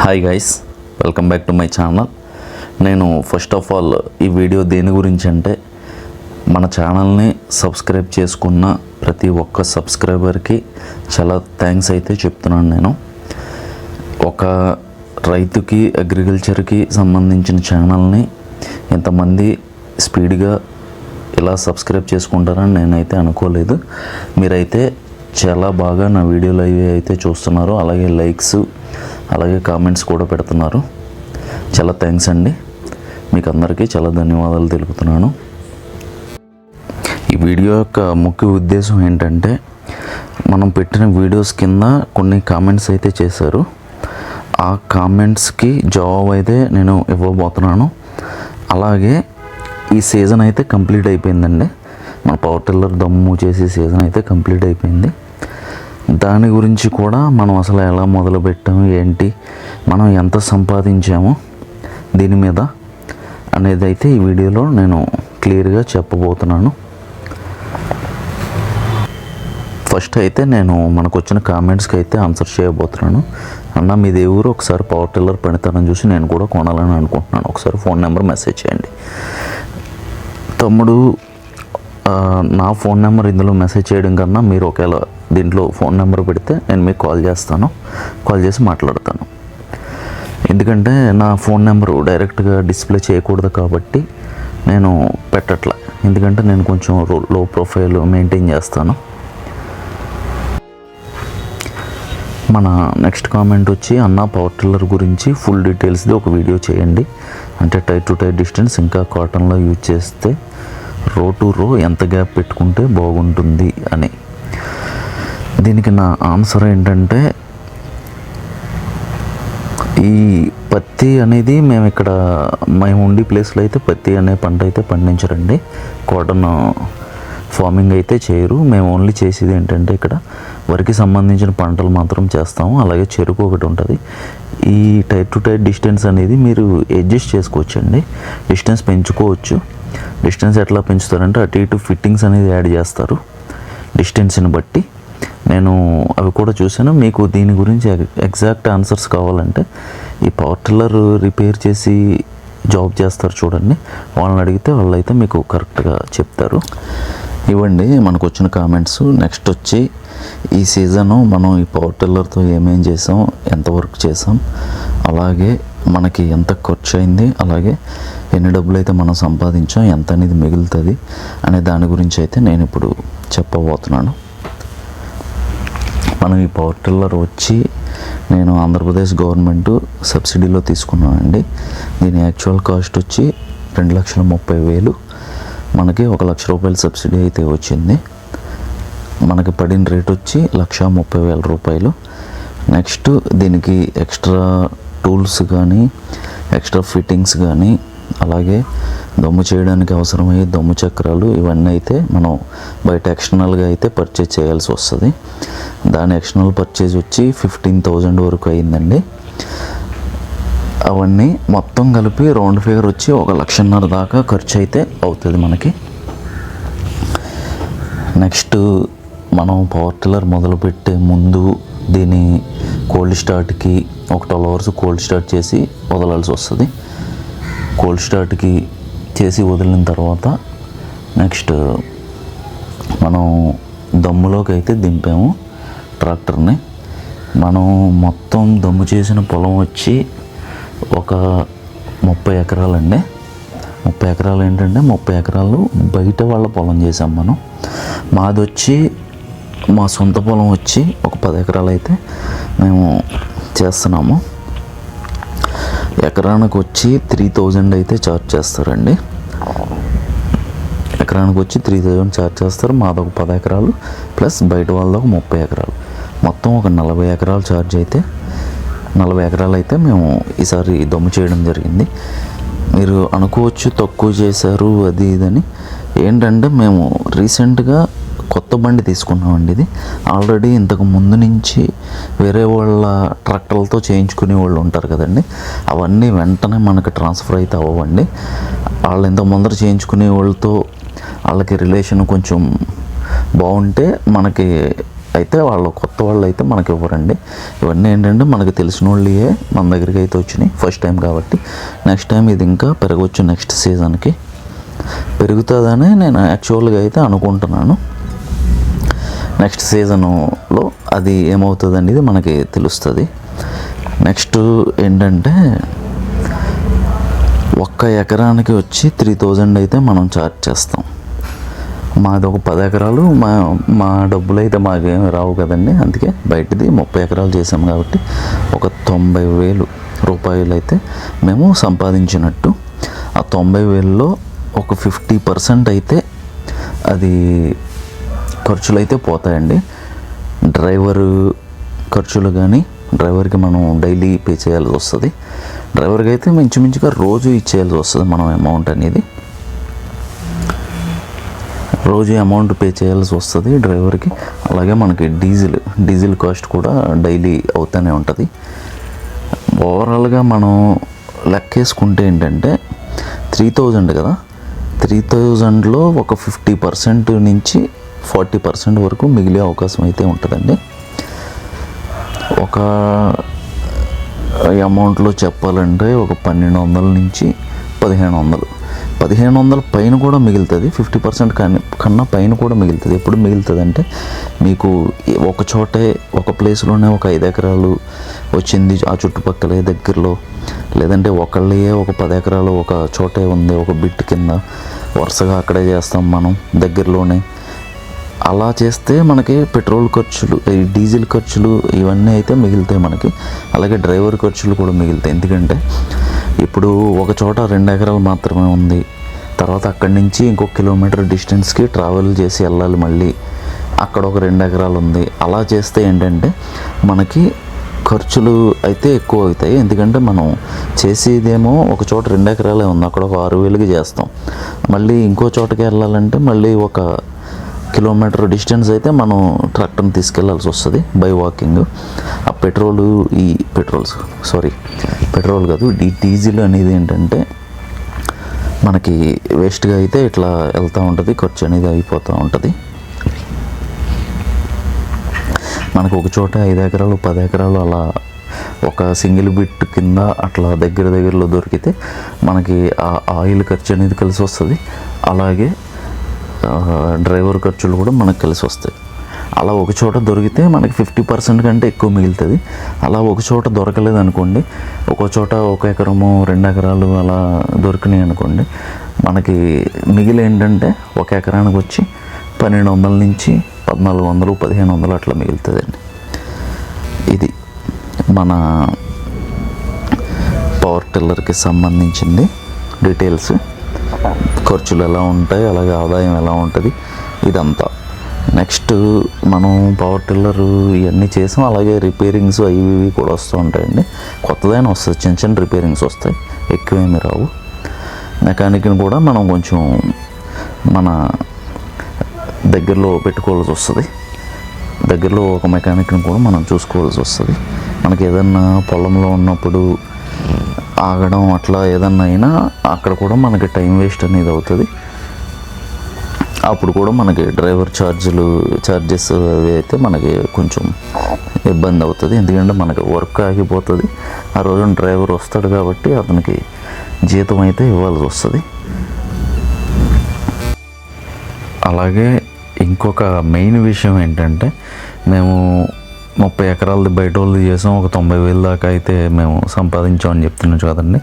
Hi guys welcome back to my channel నేను first of all ఈ video దేని గురించి అంటే మన ఛానల్ని సబ్స్క్రైబ్ చేసుకున్న ప్రతి ఒక్క సబ్స్క్రైబర్కి చాలా థ్యాంక్స్ అయితే చెప్తున్నాను నేను. ఒక రైతుకి అగ్రికల్చర్కి సంబంధించిన ఛానల్ని ఇంతమంది స్పీడ్గా ఇలా సబ్స్క్రైబ్ చేసుకుంటారని నేనైతే అనుకోలేదు. మీరైతే చాలా బాగా నా వీడియోలు అవి అయితే చూస్తున్నారు. అలాగే లైక్స్ అలాగే కామెంట్స్ కూడా పెడుతున్నారు. చాలా థ్యాంక్స్ అండి. మీకు అందరికీ చాలా ధన్యవాదాలు తెలుపుతున్నాను. ఈ వీడియో యొక్క ముఖ్య ఉద్దేశం ఏంటంటే మనం పెట్టిన వీడియోస్ కింద కొన్ని కామెంట్స్ అయితే చేశారు. ఆ కామెంట్స్కి జవాబు అయితే నేను ఇవ్వబోతున్నాను. అలాగే ఈ సీజన్ అయితే కంప్లీట్ అయిపోయిందండి. మన పవర్ టిల్లర్ దమ్ము చేసే సీజన్ అయితే కంప్లీట్ అయిపోయింది. దాని గురించి కూడా మనం అసలు ఎలా మొదలుపెట్టాము ఏంటి మనం ఎంత సంపాదించాము దీని మీద అనేది అయితే ఈ వీడియోలో నేను క్లియర్గా చెప్పబోతున్నాను. ఫస్ట్ అయితే నేను మనకు వచ్చిన కామెంట్స్కి అయితే ఆన్సర్ చేయబోతున్నాను. అన్న మీ ఏ ఊరు ఒకసారి పవర్ టిల్లర్ పనితనం చూసి నేను కూడా కొనాలని అనుకుంటున్నాను. ఒకసారి ఫోన్ నెంబర్ మెసేజ్ చేయండి. తమ్ముడు నా ఫోన్ నెంబర్ ఇందులో మెసేజ్ చేయడం కన్నా మీరు ఒకవేళ దీంట్లో ఫోన్ నెంబర్ పెడితే నేను మీకు కాల్ చేస్తాను. కాల్ చేసి మాట్లాడతాను. ఎందుకంటే నా ఫోన్ నెంబరు డైరెక్ట్గా డిస్ప్లే చేయకూడదు కాబట్టి నేను పెట్టట్లే. ఎందుకంటే నేను కొంచెం లో ప్రొఫైల్ మెయింటైన్ చేస్తాను. మన నెక్స్ట్ కామెంట్ వచ్చి అన్న పవర్ టిల్లర్ గురించి ఫుల్ డీటెయిల్స్ది ఒక వీడియో చేయండి. అంటే టైర్ టు టైర్ డిస్టెన్స్ ఇంకా కాటన్లో యూజ్ చేస్తే రో టు రో ఎంత గ్యాప్ పెట్టుకుంటే బాగుంటుంది అని. దీనికి నా ఆన్సర్ ఏంటంటే ఈ పత్తి అనేది మేము ఇక్కడ మేము ఉండే ప్లేస్లో అయితే పత్తి అనే పంట అయితే పండించరండి. కాటన్ ఫార్మింగ్ అయితే చేయరు. మేము ఓన్లీ చేసేది ఏంటంటే ఇక్కడ వరికి సంబంధించిన పంటలు మాత్రం చేస్తాము. అలాగే చెరుకు ఒకటి ఉంటుంది. ఈ టైర్ టు టైర్ డిస్టెన్స్ అనేది మీరు అడ్జస్ట్ చేసుకోవచ్చండి. డిస్టెన్స్ పెంచుకోవచ్చు. డిస్టెన్స్ ఎట్లా పెంచుతారంటే అటు ఇటు ఫిట్టింగ్స్ అనేది యాడ్ చేస్తారు. డిస్టెన్స్ని బట్టి. నేను అవి కూడా చూశాను. మీకు దీని గురించి ఎగ్జాక్ట్ ఆన్సర్స్ కావాలంటే ఈ పవర్ టిల్లర్ రిపేర్ చేసి జాబ్ చేస్తారు చూడండి. వాళ్ళని అడిగితే వాళ్ళైతే మీకు కరెక్ట్గా చెప్తారు. ఇవ్వండి మనకు వచ్చిన కామెంట్స్ నెక్స్ట్ వచ్చి ఈ సీజను మనం ఈ పవర్ టిల్లర్తో ఏమేం చేసాం ఎంత వర్క్ చేసాం అలాగే మనకి ఎంత ఖర్చు అయింది అలాగే ఎన్ని డబ్బులు అయితే మనం సంపాదించాం ఎంత అనేది మిగులుతుంది అనే దాని గురించి అయితే నేను ఇప్పుడు చెప్పబోతున్నాను. మనం ఈ పవర్ టిల్లర్ వచ్చి నేను ఆంధ్రప్రదేశ్ గవర్నమెంట్ సబ్సిడీలో తీసుకున్నానండి దీని యాక్చువల్ కాస్ట్ వచ్చి రెండు లక్షల ముప్పై వేలు. మనకి ఒక లక్ష రూపాయల సబ్సిడీ అయితే వచ్చింది. మనకి పడిన రేట్ వచ్చి లక్ష ముప్పై వేల రూపాయలు. నెక్స్ట్ దీనికి ఎక్స్ట్రా టూల్స్ కానీ ఎక్స్ట్రా ఫిట్టింగ్స్ కానీ అలాగే దమ్ము చేయడానికి అవసరమయ్యే దమ్ము చక్రాలు ఇవన్నీ అయితే మనం బయట ఎక్స్టర్నల్గా అయితే పర్చేజ్ చేయాల్సి వస్తుంది. దాని ఎక్స్టర్నల్ పర్చేజ్ వచ్చి ఫిఫ్టీన్ థౌజండ్ వరకు అయిందండి అవన్నీ మొత్తం కలిపి రౌండ్ ఫిగర్ వచ్చి ఒక లక్షన్నర దాకా ఖర్చు అయితే అవుతుంది మనకి. నెక్స్ట్ మనం పవర్ టిల్లర్ మొదలుపెట్టే ముందు దీని కోల్డ్ స్టార్ట్కి ఒక ట్వెల్వ్ అవర్స్ కోల్డ్ స్టార్ట్ చేసి వదలాల్సి వస్తుంది. కోల్డ్ స్టార్ట్కి చేసి వదిలిన తర్వాత నెక్స్ట్ మనం దమ్ములోకి అయితే దింపాము ట్రాక్టర్ని. మనం మొత్తం దమ్ము చేసిన పొలం వచ్చి ఒక ముప్పై ఎకరాలండి. ముప్పై ఎకరాలు ఏంటంటే ముప్పై ఎకరాలు బయట వాళ్ళ పొలం చేసాం మనం. మాది వచ్చి మా సొంత పొలం వచ్చి ఒక పది ఎకరాలు అయితే మేము చేస్తున్నాము. ఎకరానికి వచ్చి త్రీ థౌజండ్ అయితే ఛార్జ్ చేస్తారండి. ఎకరానికి వచ్చి త్రీ థౌజండ్ ఛార్జ్ చేస్తారు. మాది ఒక పది ఎకరాలు ప్లస్ బయట వాళ్ళది ఒక ముప్పై ఎకరాలు. మొత్తం ఒక నలభై ఎకరాలు ఛార్జ్ అయితే నలభై ఎకరాలు అయితే మేము ఈసారి దమ్ము చేయడం జరిగింది. మీరు అనుకోవచ్చు తక్కువ చేశారు అది ఇదని. ఏంటంటే మేము రీసెంట్గా కొత్త బండి తీసుకున్నామండి ఇది. ఆల్రెడీ ఇంతకు ముందు నుంచి వేరే వాళ్ళ ట్రాక్టర్లతో చేయించుకునే వాళ్ళు ఉంటారు కదండి. అవన్నీ వెంటనే మనకు ట్రాన్స్ఫర్ అయితే అవ్వండి వాళ్ళు ఇంతకు ముందర చేయించుకునే వాళ్ళతో వాళ్ళకి రిలేషన్ కొంచెం బాగుంటే మనకి అయితే వాళ్ళు కొత్త వాళ్ళు అయితే మనకి ఇవ్వరండి. ఇవన్నీ ఏంటంటే మనకి తెలిసిన వాళ్ళే మన దగ్గరికి అయితే వచ్చినాయి ఫస్ట్ టైం కాబట్టి. నెక్స్ట్ టైం ఇది ఇంకా పెరగవచ్చు నెక్స్ట్ సీజన్కి పెరుగుతుందని నేను యాక్చువల్గా అయితే అనుకుంటున్నాను. నెక్స్ట్ సీజన్లో అది ఏమవుతుంది అనేది మనకి తెలుస్తుంది. నెక్స్ట్ ఏంటంటే ఒక్క ఎకరానికి వచ్చి త్రీ థౌజండ్ అయితే మనం ఛార్జ్ చేస్తాం. మాది ఒక పది ఎకరాలు మా మా డబ్బులు అయితే మాకేమి రావు కదండి అందుకే బయటది ముప్పై ఎకరాలు చేసాం కాబట్టి ఒక తొంభై వేలు రూపాయలు అయితే మేము సంపాదించినట్టు. ఆ తొంభై వేలలో ఒక ఫిఫ్టీ పర్సెంట్ అయితే అది ఖర్చులు అయితే పోతాయండి. డ్రైవరు ఖర్చులు కానీ డ్రైవర్కి మనం డైలీ పే చేయాల్సి వస్తుంది. డ్రైవర్కి అయితే మించుమించుగా రోజు ఇచ్చేయాల్సి వస్తుంది మనం అమౌంట్ అనేది. రోజు అమౌంట్ పే చేయాల్సి వస్తుంది డ్రైవర్కి. అలాగే మనకి డీజిల్ డీజిల్ కాస్ట్ కూడా డైలీ అవుతూనే ఉంటుంది. ఓవరాల్గా మనం లెక్కేసుకుంటే ఏంటంటే త్రీ థౌజండ్ కదా. త్రీ థౌజండ్లో ఒక ఫిఫ్టీ పర్సెంట్ నుంచి ఫార్టీ పర్సెంట్ వరకు మిగిలే అవకాశం అయితే ఉంటుందండి. ఒక అమౌంట్లో చెప్పాలంటే ఒక పన్నెండు వందల నుంచి పదిహేను వందలు పదిహేను వందల పైన కూడా మిగులుతుంది ఫిఫ్టీ పర్సెంట్ కానీ కన్నా పైన కూడా మిగులుతుంది. ఎప్పుడు మిగులుతుంది అంటే మీకు ఒక చోటే ఒక ప్లేస్లోనే ఒక ఐదు ఎకరాలు వచ్చింది ఆ చుట్టుపక్కలే దగ్గరలో. లేదంటే ఒకళ్ళే ఒక పది ఎకరాలు ఒక చోటే ఉంది ఒక బిట్ కింద. వరుసగా అక్కడే చేస్తాం మనం దగ్గరలోనే. అలా చేస్తే మనకి పెట్రోల్ ఖర్చులు ఈ డీజిల్ ఖర్చులు ఇవన్నీ అయితే మిగులుతాయి మనకి. అలాగే డ్రైవర్ ఖర్చులు కూడా మిగులుతాయి. ఎందుకంటే ఇప్పుడు ఒక చోట రెండు ఎకరాలు మాత్రమే ఉంది. తర్వాత అక్కడి నుంచి ఇంకొక కిలోమీటర్ డిస్టెన్స్కి ట్రావెల్ చేసి వెళ్ళాలి మళ్ళీ. అక్కడ ఒక రెండు ఎకరాలు ఉంది. అలా చేస్తే ఏంటంటే మనకి ఖర్చులు అయితే ఎక్కువ అవుతాయి. ఎందుకంటే మనం చేసేదేమో ఒక చోట రెండు ఎకరాలే ఉంది. అక్కడ ఒక ఆరు వేలకి చేస్తాం. మళ్ళీ ఇంకో చోటకి వెళ్ళాలంటే మళ్ళీ ఒక కిలోమీటర్ డిస్టెన్స్ అయితే మనం ట్రాక్టర్ని తీసుకెళ్ళాల్సి వస్తుంది బై వాకింగ్ ఆ పెట్రోల్ ఈ పెట్రోల్స్ సారీ పెట్రోల్ కాదు ఈ డీజిల్ అనేది ఏంటంటే మనకి వేస్ట్గా అయితే ఇట్లా వెళ్తూ ఉంటుంది ఖర్చు అనేది అయిపోతూ ఉంటుంది. మనకు ఒక చోట ఐదు ఎకరాలు పది ఎకరాలు అలా ఒక సింగిల్ బిట్ కింద అట్లా దగ్గర దగ్గరలో దొరికితే మనకి ఆ ఆయిల్ ఖర్చు అనేది కలిసి వస్తుంది. అలాగే డ్రైవర్ ఖర్చులు కూడా మనకు కలిసి వస్తాయి. అలా ఒక చోట దొరికితే మనకి ఫిఫ్టీ పర్సెంట్ కంటే ఎక్కువ మిగులుతుంది. అలా ఒక చోట దొరకలేదు అనుకోండి ఒక చోట ఒక ఎకరము రెండు ఎకరాలు అలా దొరికినాయి అనుకోండి మనకి మిగిలి ఏంటంటే ఒక ఎకరానికి వచ్చి పన్నెండు వందల నుంచి పద్నాలుగు వందలు పదిహేను వందలు అట్లా మిగులుతుందండి. ఇది మన పవర్ టిల్లర్కి సంబంధించింది డీటెయిల్స్. ఖర్చులు ఎలా ఉంటాయి అలాగే ఆదాయం ఎలా ఉంటుంది ఇదంతా. నెక్స్ట్ మనం పవర్ టిల్లర్ ఇవన్నీ చేసాం అలాగే రిపేరింగ్స్ అవి ఇవి కూడా వస్తూ ఉంటాయండి. కొత్తదైన వస్తుంది చిన్న చిన్న రిపేరింగ్స్ వస్తాయి ఎక్కువేమి రావు. మెకానిక్ని కూడా మనం కొంచెం మన దగ్గరలో పెట్టుకోవాల్సి వస్తుంది. దగ్గరలో ఒక మెకానిక్ని కూడా మనం చూసుకోవాల్సి వస్తుంది. మనకి ఏదన్నా పొలంలో ఉన్నప్పుడు ఆగడం అట్లా ఏదన్నా అయినా అక్కడ కూడా మనకి టైం వేస్ట్ అనేది అవుతుంది. అప్పుడు కూడా మనకి డ్రైవర్ ఛార్జీలు ఛార్జెస్ అవి అయితే మనకి కొంచెం ఇబ్బంది అవుతుంది. ఎందుకంటే మనకి వర్క్ ఆగిపోతుంది. ఆ రోజున డ్రైవర్ వస్తాడు కాబట్టి అతనికి జీతం అయితే ఇవ్వాల్సి వస్తుంది. అలాగే ఇంకొక మెయిన్ విషయం ఏంటంటే మేము ముప్పై ఎకరాలది బయట వాళ్ళది చేసాం. ఒక తొంభై వేల దాకా అయితే మేము సంపాదించాం అని చెప్తున్నాం కదండి.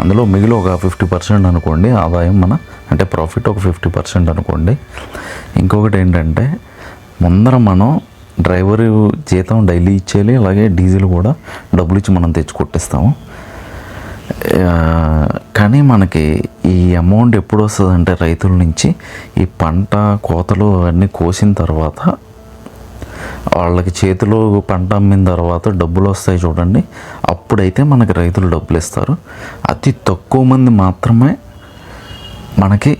అందులో మిగిలి ఒక ఫిఫ్టీ పర్సెంట్ అనుకోండి ఆదాయం మన అంటే ప్రాఫిట్ ఒక ఫిఫ్టీ పర్సెంట్ అనుకోండి. ఇంకొకటి ఏంటంటే ముందర మనం డ్రైవర్ జీతం డైలీ ఇచ్చేయాలి అలాగే డీజిల్ కూడా డబ్బులు ఇచ్చి మనం తెచ్చి కొట్టిస్తాము కానీ మనకి ఈ అమౌంట్ ఎప్పుడు వస్తుంది అంటే రైతుల నుంచి ఈ పంట కోతలు అన్నీ కోసిన తర్వాత వాళ్ళకి చేతిలో పంట అమ్మిన తర్వాత డబ్బులు వస్తాయి చూడండి. అప్పుడైతే మనకి రైతులు డబ్బులు ఇస్తారు. అతి తక్కువ మంది మాత్రమే మనకి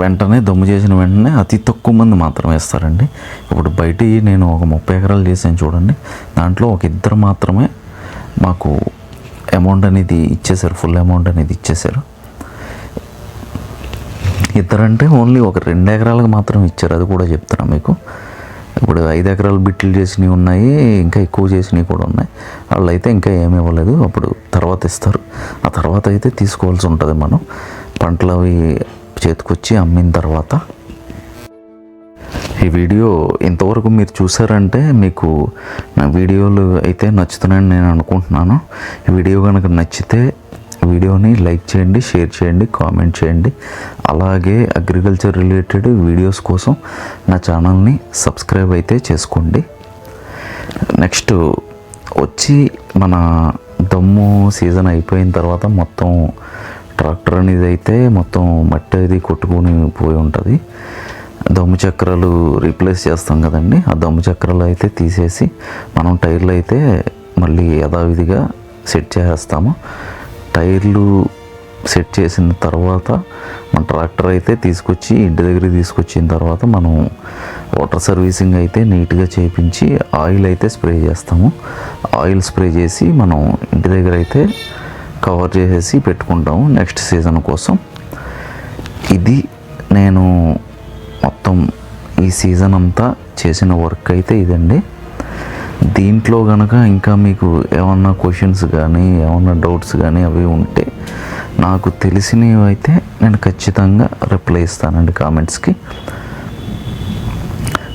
వెంటనే దమ్ము చేసిన వెంటనే అతి తక్కువ మంది మాత్రమే ఇస్తారండి. ఇప్పుడు బయట నేను ఒక ముప్పై ఎకరాలు చేశాను చూడండి. దాంట్లో ఒక ఇద్దరు మాత్రమే మాకు అమౌంట్ అనేది ఇచ్చేశారు. ఫుల్ అమౌంట్ అనేది ఇచ్చేశారు. ఇద్దరంటే ఓన్లీ ఒక రెండు ఎకరాలకు మాత్రం ఇచ్చారు. అది కూడా చెప్తున్నా మీకు. ఇప్పుడు ఐదు ఎకరాలు బిట్లు చేసినవి ఉన్నాయి ఇంకా ఎక్కువ చేసినవి కూడా ఉన్నాయి. వాళ్ళు అయితే ఇంకా ఏమి ఇవ్వలేదు. అప్పుడు తర్వాత ఇస్తారు. ఆ తర్వాత అయితే తీసుకోవాల్సి ఉంటుంది మనం. పంటలు అవి చేతికొచ్చి అమ్మిన తర్వాత ఈ వీడియో ఇంతవరకు మీరు చూసారంటే మీకు నా వీడియోలు అయితే నచ్చుతున్నాయని నేను అనుకుంటున్నాను. ఈ వీడియో కనుక నచ్చితే వీడియోని లైక్ చేయండి షేర్ చేయండి కామెంట్ చేయండి. అలాగే అగ్రికల్చర్ రిలేటెడ్ వీడియోస్ కోసం నా ఛానల్ని సబ్స్క్రైబ్ అయితే చేసుకోండి. నెక్స్ట్ వచ్చి మన దమ్ము సీజన్ అయిపోయిన తర్వాత మొత్తం ట్రాక్టర్ అనేది అయితే మొత్తం మట్టి అది కొట్టుకొని పోయి ఉంటుంది. దమ్ము చక్రాలు రీప్లేస్ చేస్తాం కదండి. ఆ దమ్ము చక్రాలు అయితే తీసేసి మనం టైర్లు అయితే మళ్ళీ యథావిధిగా సెట్ చేసేస్తాము. టైర్లు సెట్ చేసిన తర్వాత మన ట్రాక్టర్ అయితే తీసుకొచ్చి ఇంటి దగ్గరికి తీసుకొచ్చిన తర్వాత మనం వాటర్ సర్వీసింగ్ అయితే నీట్గా చేయించి ఆయిల్ అయితే స్ప్రే చేస్తాము. ఆయిల్ స్ప్రే చేసి మనం ఇంటి దగ్గర అయితే కవర్ చేసేసి పెట్టుకుంటాము నెక్స్ట్ సీజన్ కోసం. ఇది నేను మొత్తం ఈ సీజన్ అంతా చేసిన వర్క్ అయితే ఇదండి. దీంట్లో కనుక ఇంకా మీకు ఏమన్నా క్వశ్చన్స్ కానీ ఏమన్నా డౌట్స్ కానీ అవి ఉంటే నాకు తెలిసినవి అయితే నేను ఖచ్చితంగా రిప్లై ఇస్తానండి కామెంట్స్కి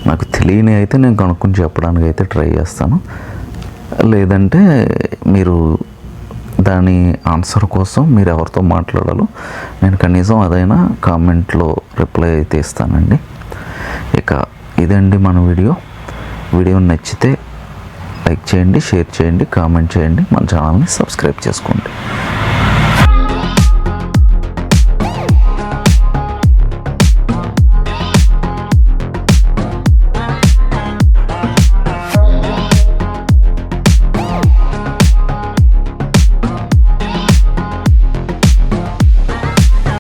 నాకు తెలియని అయితే నేను కనుక్కొని చెప్పడానికి అయితే ట్రై చేస్తాను. లేదంటే మీరు దాని ఆన్సర్ కోసం మీరు ఎవరితో మాట్లాడాలో నేను కనీసం అదైనా కామెంట్లో రిప్లై అయితే ఇస్తానండి. ఇక ఇదండి మన వీడియో. వీడియో నచ్చితే లైక్ చేయండి షేర్ చేయండి కామెంట్ చేయండి. మన ఛానల్ని సబ్స్క్రైబ్ చేసుకోండి.